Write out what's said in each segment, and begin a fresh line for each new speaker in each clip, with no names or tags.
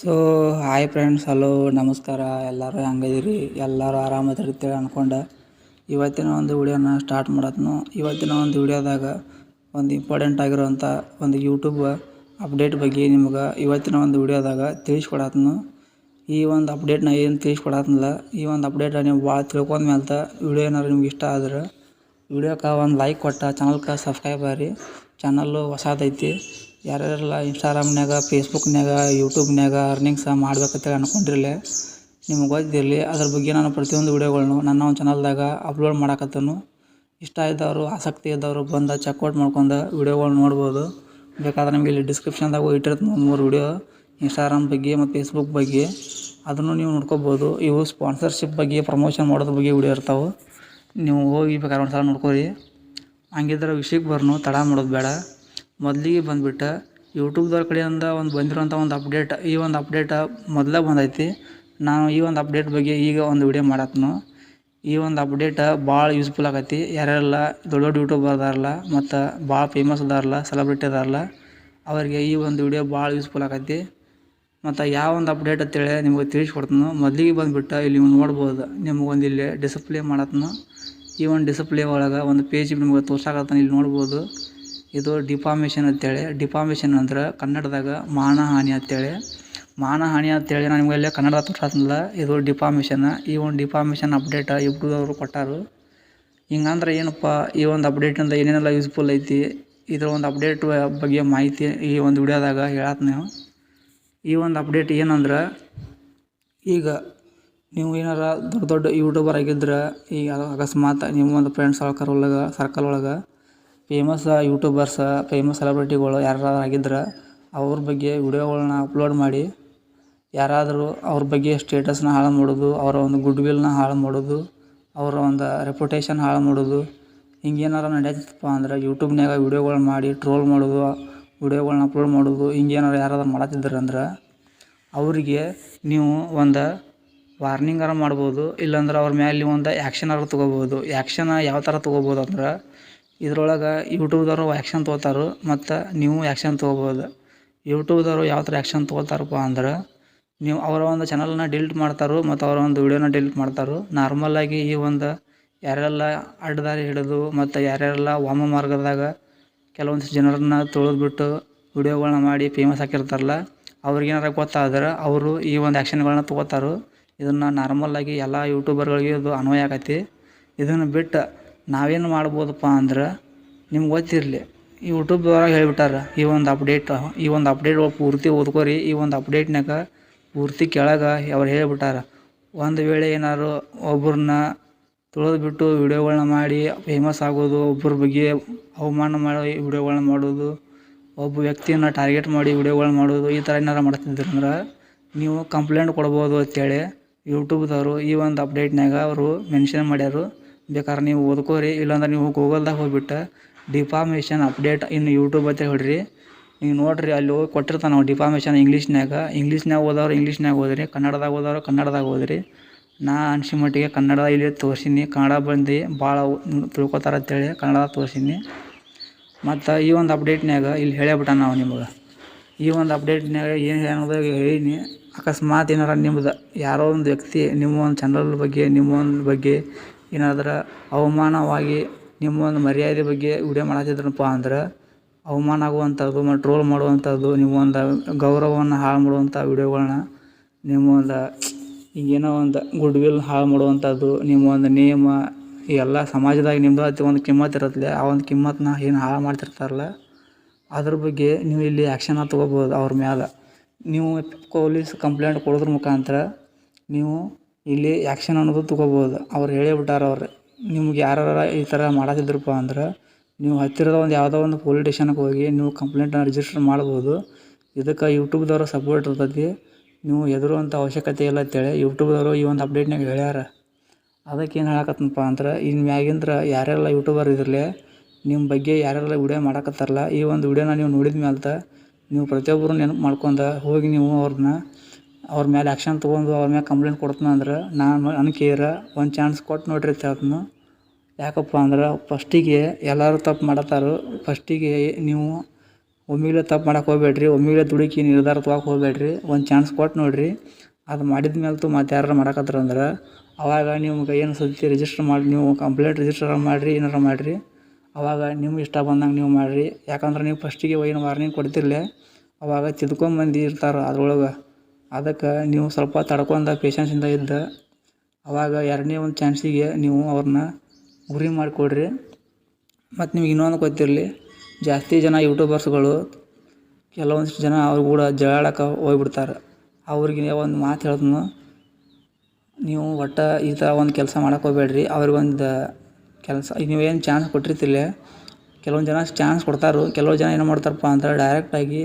So hi friends hello ನಮಸ್ಕಾರ, ಎಲ್ಲರೂ ಹಂಗದಿರಿ ಎಲ್ಲರೂ ಅಂತೇಳಿ ಅನ್ಕೊಂಡೆ. ಇವತ್ತಿನ ಒಂದು ವಿಡಿಯೋನ ಸ್ಟಾರ್ಟ್ ಮಾಡತ್ನು. ಇವತ್ತಿನ ಒಂದು ವಿಡಿಯೋದಾಗ ಒಂದು ಇಂಪಾರ್ಟೆಂಟ್ ಆಗಿರೋಂಥ ಒಂದು ಯೂಟ್ಯೂಬ್ ಅಪ್ಡೇಟ್ ಬಗ್ಗೆ ನಿಮ್ಗೆ ಇವತ್ತಿನ ಒಂದು ವಿಡಿಯೋದಾಗ ತಿಳಿಸ್ಕೊಡತ್ನು. ಈ ಒಂದು ಅಪ್ಡೇಟ್ನ ಏನು ತಿಳಿಸ್ಕೊಡತ್ನಲ್ಲ, ಈ ಒಂದು ಅಪ್ಡೇಟ್ ನೀವು ಭಾಳ ತಿಳ್ಕೊಂಡ ಮೇಲೆ ವಿಡಿಯೋ ಏನಾದ್ರು ನಿಮ್ಗೆ ಇಷ್ಟ ಆದ್ರೆ ವಿಡಿಯೋಕ್ಕೆ ಒಂದು ಲೈಕ್ ಕೊಟ್ಟ ಚಾನಲ್ಗೆ ಸಬ್ಸ್ಕ್ರೈಬ್ ಆಗ್ರಿ ಚಾನಲ್ಲು ಹೊಸದೈತಿ. ಯಾರ್ಯಾರೆಲ್ಲ ಇನ್ಸ್ಟಾಗ್ರಾಮ್ನ್ಯಾಗ ಫೇಸ್ಬುಕ್ನ್ಯಾಗ ಯೂಟ್ಯೂಬ್ನಾಗ ಅರ್ನಿಂಗ್ಸ್ ಮಾಡ್ಬೇಕಂತೇಳಿ ಅನ್ಕೊಂಡಿರಲಿ, ನಿಮ್ಗೆ ಗೊತ್ತಿರಲಿ, ಅದ್ರ ಬಗ್ಗೆ ನಾನು ಪ್ರತಿಯೊಂದು ವೀಡಿಯೋಗಳನ್ನು ನನ್ನ ಒಂದು ಚಾನಲ್ದಾಗ ಅಪ್ಲೋಡ್ ಮಾಡಕತ್ತನು. ಇಷ್ಟ ಇದ್ದವರು ಆಸಕ್ತಿ ಇದ್ದವರು ಬಂದು ಚೆಕ್ಔಟ್ ಮಾಡ್ಕೊಂಡು ವಿಡಿಯೋಗಳು ನೋಡ್ಬೋದು. ಬೇಕಾದ್ರೆ ನಿಮಗೆ ಇಲ್ಲಿ ಡಿಸ್ಕ್ರಿಪ್ಷನ್ದಾಗ ಇಟ್ಟಿರ್ತೀನಿ ಒಂದು ಮೂರು ವಿಡಿಯೋ. ಇನ್ಸ್ಟಾಗ್ರಾಮ್ ಬಗ್ಗೆ ಮತ್ತು ಫೇಸ್ಬುಕ್ ಬಗ್ಗೆ ಅದನ್ನು ನೀವು ನೋಡ್ಕೋಬೋದು. ಇವು ಸ್ಪಾನ್ಸರ್ಶಿಪ್ ಬಗ್ಗೆ ಪ್ರಮೋಷನ್ ಮಾಡೋದ್ರ ಬಗ್ಗೆ ವಿಡಿಯೋ ಇರ್ತಾವೆ. ನೀವು ಹೋಗಿ ಬೇಕಾದ್ರೆ ಒಂದು ಸಲ ನೋಡ್ಕೊರಿ. ಹಂಗಿದ್ರೆ ವಿಷಯಕ್ಕೆ ಬರ್ನು, ತಡ ಮಾಡೋದು ಬೇಡ. ಮೊದಲಿಗೆ ಬಂದ್ಬಿಟ್ಟು ಯೂಟ್ಯೂಬ್ದವ್ರ ಕಡೆಯಿಂದ ಒಂದು ಬಂದಿರೋಂಥ ಒಂದು ಅಪ್ಡೇಟ್ ಈ ಒಂದು ಅಪ್ಡೇಟ ಮೊದಲೇ ಬಂದೈತಿ. ನಾನು ಈ ಒಂದು ಅಪ್ಡೇಟ್ ಬಗ್ಗೆ ಈಗ ಒಂದು ವಿಡಿಯೋ ಮಾಡತ್ನು. ಈ ಒಂದು ಅಪ್ಡೇಟ ಭಾಳ ಯೂಸ್ಫುಲ್ ಆಗೈತಿ. ಯಾರ್ಯಾರೆಲ್ಲ ದೊಡ್ಡ ದೊಡ್ಡ ಯೂಟ್ಯೂಬರ್ ಅದಾರಲ್ಲ, ಮತ್ತು ಭಾಳ ಫೇಮಸ್ ಅದಾರಲ್ಲ ಸೆಲೆಬ್ರಿಟಿ ಅದಾರಲ್ಲ, ಅವರಿಗೆ ಈ ಒಂದು ವಿಡಿಯೋ ಭಾಳ ಯೂಸ್ಫುಲ್ ಆಗೈತಿ. ಮತ್ತು ಯಾವ ಒಂದು ಅಪ್ಡೇಟ್ ಅಂತೇಳಿ ನಿಮಗೆ ತಿಳಿಸ್ಕೊಡ್ತೀನಿ. ಮೊದಲಿಗೆ ಬಂದುಬಿಟ್ಟು ಇಲ್ಲಿ ನೀವು ನೋಡ್ಬೋದು, ನಿಮ್ಗೊಂದು ಇಲ್ಲಿ ಡಿಸಪ್ಲೇ ಮಾಡತ್ನು. ಈ ಒಂದು ಡಿಸಪ್ಲೇ ಒಳಗೆ ಒಂದು ಪೇಜ್ ನಿಮ್ಗೆ ತೋರ್ಸಾಕತ್ತಾನೆ, ಇಲ್ಲಿ ನೋಡ್ಬೋದು. ಇದು ಡಿಫಾಮೇಷನ್ ಅಂತೇಳಿ. ಡಿಫಾಮೇಷನ್ ಅಂದ್ರೆ ಕನ್ನಡದಾಗ ಮಾನಹಾನಿ ಅಂತೇಳಿ. ಮಾನಹಾನಿ ಅಂತೇಳಿ ನಾನು ನಿಮಗೆ ಇಲ್ಲೇ ಕನ್ನಡ ತೋರ್ಸತ್ತಿಲ್ಲ ಇದು ಡಿಫಾಮೇಷನ್. ಈ ಒಂದು ಡಿಫಾಮೇಷನ್ ಅಪ್ಡೇಟ್ ಅವರು ಕೊಟ್ಟಾರು. ಹಿಂಗಂದ್ರೆ ಏನಪ್ಪ, ಈ ಒಂದು ಅಪ್ಡೇಟಿಂದ ಏನೇನೆಲ್ಲ ಯೂಸ್ಫುಲ್ ಐತಿ, ಇದ್ರ ಒಂದು ಅಪ್ಡೇಟ್ ಬಗ್ಗೆ ಮಾಹಿತಿ ಈ ಒಂದು ವಿಡಿಯೋದಾಗ ಹೇಳತ್ತೀನಿ ನೀವು. ಈ ಒಂದು ಅಪ್ಡೇಟ್ ಏನಂದ್ರೆ, ಈಗ ನೀವು ಏನಾರ ದೊಡ್ಡ ದೊಡ್ಡ ಯೂಟ್ಯೂಬರ್ ಆಗಿದ್ರೆ, ಈಗ ಅಕಸ್ಮಾತ್ ನಿಮ್ಮ ಒಂದು ಫ್ರೆಂಡ್ಸ್ ಸರ್ಕಲ್ ಒಳಗೆ ಸರ್ಕಲ್ ಒಳಗೆ ಫೇಮಸ್ ಯೂಟ್ಯೂಬರ್ಸ ಫೇಮಸ್ ಸೆಲೆಬ್ರಿಟಿಗಳು ಯಾರಾದ್ರು ಆಗಿದ್ರೆ ಅವ್ರ ಬಗ್ಗೆ ವಿಡಿಯೋಗಳ್ನ ಅಪ್ಲೋಡ್ ಮಾಡಿ, ಯಾರಾದರೂ ಅವ್ರ ಬಗ್ಗೆ ಸ್ಟೇಟಸ್ನ ಹಾಳು ಮಾಡೋದು, ಅವರ ಒಂದು ಗುಡ್ ವಿಲ್ನ ಹಾಳು ಮಾಡೋದು, ಅವರ ಒಂದು ರೆಪ್ಯುಟೇಷನ್ ಹಾಳು ಮಾಡೋದು, ಹಿಂಗೇನಾರ ನಡೆಯತ್ತಪ್ಪ ಅಂದ್ರೆ ಯೂಟ್ಯೂಬ್ನ್ಯಾಗ ವಿಡಿಯೋಗಳು ಮಾಡಿ ಟ್ರೋಲ್ ಮಾಡೋದು, ವಿಡಿಯೋಗಳ್ನ ಅಪ್ಲೋಡ್ ಮಾಡೋದು, ಹಿಂಗೇನಾರು ಯಾರಾದ್ರು ಮಾಡತ್ತಿದ್ರು ಅಂದ್ರೆ ಅವರಿಗೆ ನೀವು ಒಂದು ವಾರ್ನಿಂಗಾರ ಮಾಡ್ಬೋದು, ಇಲ್ಲಾಂದ್ರೆ ಅವ್ರ ನೀವು ಒಂದು ಆ್ಯಕ್ಷನಾರು ತೊಗೋಬೋದು. ಆ್ಯಕ್ಷನ ಯಾವ ಥರ ತೊಗೋಬೋದು ಅಂದ್ರೆ ಇದ್ರೊಳಗೆ ಯೂಟ್ಯೂಬ್ದವರು ಆ್ಯಕ್ಷನ್ ತೊಗೋತಾರೆ, ಮತ್ತು ನೀವು ಆ್ಯಕ್ಷನ್ ತೊಗೋಬೋದು. ಯೂಟ್ಯೂಬ್ದವರು ಯಾವ ಥರ ಆ್ಯಕ್ಷನ್ ತೊಗೋತಾರಪ್ಪ ಅಂದ್ರೆ, ನೀವು ಅವರ ಒಂದು ಚಾನಲ್ನ ಡಿಲೀಟ್ ಮಾಡ್ತಾರೆ, ಮತ್ತು ಅವರ ಒಂದು ವಿಡಿಯೋನ ಡಿಲೀಟ್ ಮಾಡ್ತಾರೆ. ನಾರ್ಮಲಾಗಿ ಈ ಒಂದು ಯಾರೆಲ್ಲ ಅಡ್ಡದಾರಿ ಹಿಡಿದು, ಮತ್ತು ಯಾರ್ಯಾರೆಲ್ಲ ವಾಮ ಮಾರ್ಗದಾಗ ಕೆಲವೊಂದಿಷ್ಟು ಜನರನ್ನ ತುಳಿದ್ಬಿಟ್ಟು ವಿಡಿಯೋಗಳ್ನ ಮಾಡಿ ಫೇಮಸ್ ಆಗಿರ್ತಾರಲ್ಲ ಅವ್ರಿಗೇನಾರ ಗೊತ್ತಾದ್ರೆ ಅವರು ಈ ಒಂದು ಆ್ಯಕ್ಷನ್ಗಳನ್ನ ತೊಗೋತಾರೆ. ಇದನ್ನು ನಾರ್ಮಲಾಗಿ ಎಲ್ಲ ಯೂಟ್ಯೂಬರ್ಗಳಿಗೆ ಇದು ಅನ್ವಯ ಆಗೈತಿ ಇದನ್ನು ಬಿಟ್ಟು ನಾವೇನು ಮಾಡ್ಬೋದಪ್ಪ ಅಂದ್ರೆ ನಿಮ್ಗೆ ಗೊತ್ತಿರಲಿ ಯೂಟ್ಯೂಬ್ದವ್ರಾಗ ಹೇಳ್ಬಿಟ್ಟಾರ, ಈ ಒಂದು ಅಪ್ಡೇಟ್ ಈ ಒಂದು ಅಪ್ಡೇಟ್ ಪೂರ್ತಿ ಓದ್ಕೋರಿ, ಈ ಒಂದು ಅಪ್ಡೇಟ್ನಾಗ ಪೂರ್ತಿ ಕೆಳಗೆ ಅವ್ರು ಹೇಳ್ಬಿಟ್ಟಾರ. ಒಂದು ವೇಳೆ ಏನಾದ್ರು ಒಬ್ರನ್ನ ತುಳಿದ್ಬಿಟ್ಟು ವಿಡಿಯೋಗಳ್ನ ಮಾಡಿ ಫೇಮಸ್ ಆಗೋದು ಒಬ್ಬರ ಬಗ್ಗೆ ಅವಮಾನ ಮಾಡಿ ವಿಡಿಯೋಗಳ್ನ ಮಾಡೋದು, ಒಬ್ಬ ವ್ಯಕ್ತಿಯನ್ನು ಟಾರ್ಗೆಟ್ ಮಾಡಿ ವೀಡಿಯೋಗಳನ್ನ ಮಾಡೋದು, ಈ ಥರ ಏನಾರು ಮಾಡ್ತಿದ್ರಂದ್ರೆ ನೀವು ಕಂಪ್ಲೇಂಟ್ ಕೊಡ್ಬೋದು ಅಂತೇಳಿ ಯೂಟ್ಯೂಬ್ದವರು ಈ ಒಂದು ಅಪ್ಡೇಟ್ನಾಗ ಅವರು ಮೆನ್ಷನ್ ಮಾಡ್ಯಾರು. ಬೇಕಾದ್ರೆ ನೀವು ಓದ್ಕೋರಿ, ಇಲ್ಲಾಂದ್ರೆ ನೀವು ಗೂಗಲ್ದಾಗ ಹೋಗ್ಬಿಟ್ಟು ಡಿಫಾಮೇಷನ್ ಅಪ್ಡೇಟ್ ಇನ್ನು ಯೂಟ್ಯೂಬ್ ಅಂತ ಹೊಡ್ರಿ ನೀವು ನೋಡಿರಿ, ಅಲ್ಲಿ ಹೋಗಿ ಕೊಟ್ಟಿರ್ತಾನೆ ನಾವು ಡಿಫಾಮೇಷನ್ ಇಂಗ್ಲೀಷ್ನಾಗ ಇಂಗ್ಲೀಷ್ನಾಗ ಓದೋರು ಇಂಗ್ಲೀಷ್ನಾಗ ಓದ್ರಿ, ಕನ್ನಡದಾಗ ಓದೋರು ಕನ್ನಡದಾಗ ಓದ್ರಿ. ನಾ ಅನ್ಸಿ ಮಟ್ಟಿಗೆ ಕನ್ನಡ ಇಲ್ಲಿ ತೋರ್ಸೀನಿ, ಕನ್ನಡ ಬಂದು ಭಾಳ ತಿಳ್ಕೊತಾರೆ ಅಂತೇಳಿ ಕನ್ನಡ ತೋರ್ಸೀನಿ. ಮತ್ತು ಈ ಒಂದು ಅಪ್ಡೇಟ್ನಾಗ ಇಲ್ಲಿ ಹೇಳೇ ಬಿಟ್ಟಾನ ನಾವು ನಿಮ್ಗೆ. ಈ ಒಂದು ಅಪ್ಡೇಟ್ನಾಗ ಏನು ಅನ್ನೋದು ಹೇಳೀನಿ. ಅಕಸ್ಮಾತ್ ಏನಾರ ನಿಮ್ದು ಯಾರೋ ಒಂದು ವ್ಯಕ್ತಿ ನಿಮ್ಮ ಒಂದು ಚಾನಲ್ ಬಗ್ಗೆ, ನಿಮ್ಮ ಒಂದು ಬಗ್ಗೆ ಏನಾದ್ರೆ ಅವಮಾನವಾಗಿ ನಿಮ್ಮ ಒಂದು ಮರ್ಯಾದೆ ಬಗ್ಗೆ ವಿಡಿಯೋ ಮಾಡತ್ತಿದ್ರಪ್ಪ ಅಂದ್ರೆ ಅವಮಾನ ಆಗುವಂಥದ್ದು ಮತ್ತು ಟ್ರೋಲ್ ಮಾಡುವಂಥದ್ದು ನಿಮ್ಮ ಒಂದು ಗೌರವವನ್ನು ಹಾಳು ಮಾಡುವಂಥ ವಿಡಿಯೋಗಳನ್ನ ನಿಮ್ಮ ಒಂದು ಈಗೇನೋ ಒಂದು ಗುಡ್ ವಿಲ್ ಹಾಳು ಮಾಡುವಂಥದ್ದು ನಿಮ್ಮ ಒಂದು ನೇಮ ಎಲ್ಲ ಸಮಾಜದಾಗ ನಿಮ್ಮದು ಅತಿ ಒಂದು ಕಿಮ್ಮತ್ತು ಇರತ್ತಲೆ ಆ ಒಂದು ಕಿಮ್ಮತ್ತನ್ನ ಏನು ಹಾಳು ಮಾಡ್ತಿರ್ತಾರಲ್ಲ, ಅದ್ರ ಬಗ್ಗೆ ನೀವು ಇಲ್ಲಿ ಆ್ಯಕ್ಷನ್ನ ತೊಗೋಬೋದು ಅವ್ರ ಮ್ಯಾಲೆ. ನೀವು ಪೊಲೀಸ್ ಕಂಪ್ಲೇಂಟ್ ಕೊಡೋದ್ರ ಮುಖಾಂತರ ನೀವು ಇಲ್ಲಿ ಆ್ಯಕ್ಷನ್ ಅನ್ನೋದು ತೊಗೋಬೋದು. ಅವ್ರು ಹೇಳೇ ಬಿಟ್ಟಾರ ಅವ್ರು. ನಿಮ್ಗೆ ಯಾರಾರ ಈ ಥರ ಮಾಡತ್ತಿದ್ರಪ್ಪ ಅಂದ್ರೆ ನೀವು ಹತ್ತಿರದ ಒಂದು ಯಾವುದೋ ಒಂದು ಪೊಲೀಸ್ ಸ್ಟೇಷನ್ಗೆ ಹೋಗಿ ನೀವು ಕಂಪ್ಲೇಂಟನ್ನು ರಿಜಿಸ್ಟರ್ ಮಾಡ್ಬೋದು. ಇದಕ್ಕೆ ಯೂಟ್ಯೂಬ್ದವ್ರ ಸಪೋರ್ಟ್ ಇರ್ತೈತಿ. ನೀವು ಎದುರುವಂಥ ಅವಶ್ಯಕತೆ ಇಲ್ಲ ಅಂತೇಳಿ ಯೂಟ್ಯೂಬ್ದವರು ಈ ಒಂದು ಅಪ್ಡೇಟ್ನಾಗ ಹೇಳ್ಯಾರ. ಅದಕ್ಕೆ ಏನು ಹೇಳಕತ್ತನಪ್ಪ ಅಂದ್ರೆ ಇನ್ನು ಮ್ಯಾಗಿಂದ್ರೆ ಯಾರೆಲ್ಲ ಯೂಟ್ಯೂಬರ್ ಇದ್ರಲೆ ನಿಮ್ಮ ಬಗ್ಗೆ ಯಾರೆಲ್ಲ ವಿಡಿಯೋ ಮಾಡಕತ್ತಾರಲ್ಲ, ಈ ಒಂದು ವಿಡಿಯೋನ ನೀವು ನೋಡಿದ ಮೇಲೆ ನೀವು ಪ್ರತಿಯೊಬ್ಬರು ನೆನಪು ಮಾಡ್ಕೊಂಡು ಹೋಗಿ ನೀವು ಅವ್ರನ್ನ ಅವ್ರ ಮೇಲೆ ಆ್ಯಕ್ಷನ್ ತೊಗೊಂಡು ಅವ್ರ ಮ್ಯಾಲೆ ಕಂಪ್ಲೇಂಟ್ ಕೊಡ್ತೀನಿ ಅಂದ್ರೆ ನಾನು ನನ್ನ ಒಂದು ಚಾನ್ಸ್ ಕೊಟ್ಟು ನೋಡ್ರಿ ಹೇಳ್ತೀನಿ. ಯಾಕಪ್ಪ ಅಂದ್ರೆ ಫಸ್ಟಿಗೆ ಎಲ್ಲರೂ ತಪ್ಪು ಮಾಡತ್ತಾರು ಫಸ್ಟಿಗೆ ನೀವು ಒಮ್ಮಿಗ್ಲೇ ತಪ್ಪು ಮಾಡಕ್ಕೆ ಹೋಗ್ಬೇಡ್ರಿ. ಒಮ್ಮಿಗ್ಲೇ ದುಡುಕಿ ನಿರ್ಧಾರ ತೊಗೊಕ್ಕೆ ಹೋಗ್ಬೇಡ್ರಿ. ಒಂದು ಚಾನ್ಸ್ ಕೊಟ್ಟು ನೋಡಿರಿ. ಅದು ಮಾಡಿದ ಮೇಲಂತೂ ಮತ್ತೆ ಯಾರು ಮಾಡಕತ್ತಾರ ಅಂದ್ರೆ ಅವಾಗ ನಿಮ್ಗೆ ಏನು ಸುದ್ದಿ ರಿಜಿಸ್ಟರ್ ಮಾಡಿ, ನೀವು ಕಂಪ್ಲೇಂಟ್ ರಿಜಿಸ್ಟರ್ ಮಾಡಿರಿ, ಏನಾರ ಮಾಡಿರಿ. ಅವಾಗ ನಿಮ್ಗೆ ಇಷ್ಟ ಬಂದಂಗೆ ನೀವು ಮಾಡಿರಿ. ಯಾಕಂದ್ರೆ ನೀವು ಫಸ್ಟಿಗೆ ಏನು ವಾರ್ನಿಂಗ್ ಕೊಡ್ತಿರ್ಲೆ, ಅವಾಗ ತಿದ್ಕೊಂಬಂದು ಇರ್ತಾರೆ ಅದ್ರೊಳಗೆ. ಅದಕ್ಕೆ ನೀವು ಸ್ವಲ್ಪ ತಡ್ಕೊಂಡ ಪೇಷನ್ಸಿಂದ ಇದ್ದು, ಅವಾಗ ಎರಡನೇ ಒಂದು ಚಾನ್ಸಿಗೆ ನೀವು ಅವ್ರನ್ನ ಗುರಿ ಮಾಡಿಕೊಡ್ರಿ. ಮತ್ತು ನಿಮ್ಗೆ ಇನ್ನೊಂದು ಗೊತ್ತಿರಲಿ, ಜಾಸ್ತಿ ಜನ ಯೂಟ್ಯೂಬರ್ಸ್ಗಳು ಕೆಲವೊಂದಿಷ್ಟು ಜನ ಅವ್ರು ಕೂಡ ಜಗಳಕ್ಕೆ ಹೋಗ್ಬಿಡ್ತಾರೆ. ಅವ್ರಿಗೆ ಒಂದು ಮಾತು ಹೇಳ್ತೀನಿ, ನೀವು ಒಟ್ಟು ಈ ಥರ ಒಂದು ಕೆಲಸ ಮಾಡೋಕೆ ಹೋಗ್ಬೇಡ್ರಿ ಅವ್ರಿಗೊಂದು ಕೆಲಸ, ಈಗ ನೀವೇನು ಚಾನ್ಸ್ ಕೊಟ್ಟಿರ್ತಿಲ್ಲ, ಕೆಲವೊಂದು ಜನ ಚಾನ್ಸ್ ಕೊಡ್ತಾರೆ, ಕೆಲವು ಜನ ಏನು ಮಾಡ್ತಾರಪ್ಪ ಅಂದ್ರೆ ಡೈರೆಕ್ಟಾಗಿ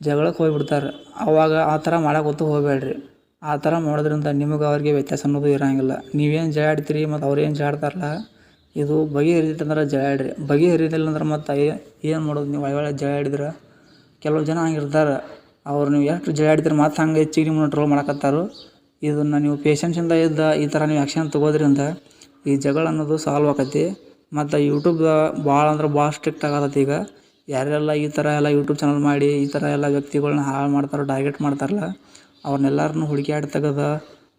ಜಗಳಕ್ಕೆ ಹೋಗ್ಬಿಡ್ತಾರೆ. ಅವಾಗ ಆ ಥರ ಮಾಡಕ್ಕೆ ಹೋಗಬೇಡ್ರಿ. ಆ ಥರ ಮಾಡೋದ್ರಿಂದ ನಿಮಗೆ ಅವ್ರಿಗೆ ವ್ಯತ್ಯಾಸ ಅನ್ನೋದು ಇರೋಂಗಿಲ್ಲ. ನೀವೇನು ಜಗಳಾಡ್ತೀರಿ ಮತ್ತು ಅವ್ರೇನು ಏನು ಜಗಳಾಡ್ತಾರಲ್ಲ ಇದು ಬಗೆಹರಿತೈತೆ ಅಂದ್ರೆ ಬಗೆ ಬಗೆಹರಿದಿಲ್ಲ ಅಂದ್ರೆ ಮತ್ತು ಏನು ಮಾಡೋದು ನೀವು? ಒಳ್ಳೆ ಜಗಳಾಡಿದ್ರೆ ಕೆಲವು ಜನ ಹಂಗಿರ್ತಾರೆ. ಅವ್ರು ನೀವು ಎಷ್ಟು ಜಗಳಾಡಿದ್ರೆ ಮತ್ತೆ ಹಂಗೆ ಹೆಚ್ಚಿಗೆ ನಿಮ್ಮನ್ನು ಟ್ರೋಲ್ ಮಾಡಕತ್ತಾರು. ಇದನ್ನು ನೀವು ಪೇಷನ್ಸಿಂದ ಇದ್ದ ಈ ಥರ ನೀವು ಆ್ಯಕ್ಷನ್ ತೊಗೋದ್ರಿಂದ ಈ ಜಗಳ ಅನ್ನೋದು ಸಾಲ್ವ್ ಆಕತಿ ಮತ್ತು ಯೂಟ್ಯೂಬ್ ಭಾಳ ಅಂದ್ರೆ ಭಾಳ ಸ್ಟ್ರಿಕ್ಟ್ ಆಗತ್ತೀಗ ಈಗ. ಯಾರೆಲ್ಲ ಈ ಥರ ಎಲ್ಲ ಯೂಟ್ಯೂಬ್ ಚಾನಲ್ ಮಾಡಿ ಈ ಥರ ಎಲ್ಲ ವ್ಯಕ್ತಿಗಳ್ನ ಹಾಳು ಮಾಡ್ತಾರೆ, ಟಾರ್ಗೆಟ್ ಮಾಡ್ತಾರಲ್ಲ, ಅವ್ರನ್ನೆಲ್ಲರನ್ನು ಹುಡುಕ್ಯಾಡಿ ತೆಗೆದು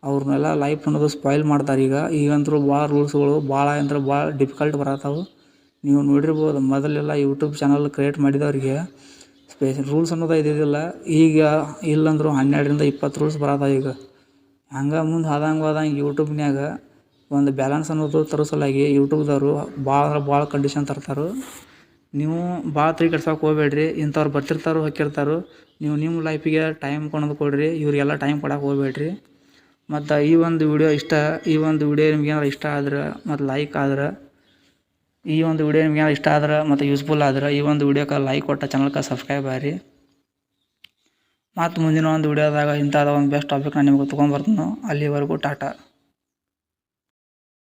ಅವ್ರನ್ನೆಲ್ಲ ಲೈಫ್ ಅನ್ನೋದು ಸ್ಪಾಯ್ಲ್ ಮಾಡ್ತಾರೆ. ಈಗ ಈಗಂತೂ ಭಾಳ ರೂಲ್ಸ್ಗಳು ಭಾಳ ಅಂದ್ರೆ ಭಾಳ ಡಿಫಿಕಲ್ಟ್ ಬರತ್ತಾವು. ನೀವು ನೋಡಿರ್ಬೋದು ಮೊದಲೆಲ್ಲ ಯೂಟ್ಯೂಬ್ ಚಾನಲ್ ಕ್ರಿಯೇಟ್ ಮಾಡಿದವ್ರಿಗೆ ಸ್ಪೆಷಲ್ ರೂಲ್ಸ್ ಅನ್ನೋದು ಇದ್ದಿದ್ದಿಲ್ಲ. ಈಗ ಇಲ್ಲಂದ್ರೂ ಹನ್ನೆರಡರಿಂದ ಇಪ್ಪತ್ತು ರೂಲ್ಸ್ ಬರತ್ತಾವ ಈಗ. ಹಂಗೆ ಮುಂದೆ ಆದಂಗೆ ಹೋದಂಗೆ ಯೂಟ್ಯೂಬ್ನ್ಯಾಗ ಒಂದು ಬ್ಯಾಲೆನ್ಸ್ ಅನ್ನೋದು ತರೋ ಸಲುವಾಗಿ ಯೂಟ್ಯೂಬ್ದವರು ಭಾಳ ಅಂದ್ರೆ ಭಾಳ ಕಂಡೀಷನ್ ತರ್ತಾರೆ. ನೀವು ಭಾಳ ತಲೆ ಕೆಡ್ಸೋಕೆ ಹೋಗ್ಬೇಡ್ರಿ. ಇಂಥವ್ರು ಬರ್ತಿರ್ತಾರೋ ಹಾಕಿರ್ತಾರೋ ನೀವು ನಿಮ್ಮ ಲೈಫಿಗೆ ಟೈಮ್ ಕೊಡೋದು ಕೊಡಿರಿ. ಇವರಿಗೆಲ್ಲ ಟೈಮ್ ಕೊಡೋಕೆ ಹೋಗ್ಬೇಡ್ರಿ. ಮತ್ತು ಈ ಒಂದು ವಿಡಿಯೋ ಇಷ್ಟ, ಈ ಒಂದು ವಿಡಿಯೋ ನಿಮ್ಗೆ ಇಷ್ಟ ಆದ್ರೆ, ಮತ್ತು ಲೈಕ್ ಆದ್ರೆ, ಈ ಒಂದು ವಿಡಿಯೋ ನಿಮ್ಗೆ ಇಷ್ಟ ಆದ್ರೆ, ಮತ್ತು ಯೂಸ್ಫುಲ್ ಆದ್ರೆ, ಈ ಒಂದು ವಿಡಿಯೋಕ್ಕೆ ಲೈಕ್ ಕೊಟ್ಟ ಚಾನಲ್ಗೆ ಸಬ್ಸ್ಕ್ರೈಬ್ ಆಗ್ರಿ. ಮತ್ತು ಮುಂದಿನ ಒಂದು ವಿಡಿಯೋದಾಗ ಇಂಥದ್ದು ಒಂದು ಬೆಸ್ಟ್ ಟಾಪಿಕ್ ನಾನು ನಿಮ್ಗೆ ತೊಗೊಂಬರ್ತೀನಿ ಅಲ್ಲಿವರೆಗೂ ಟಾಟಾ.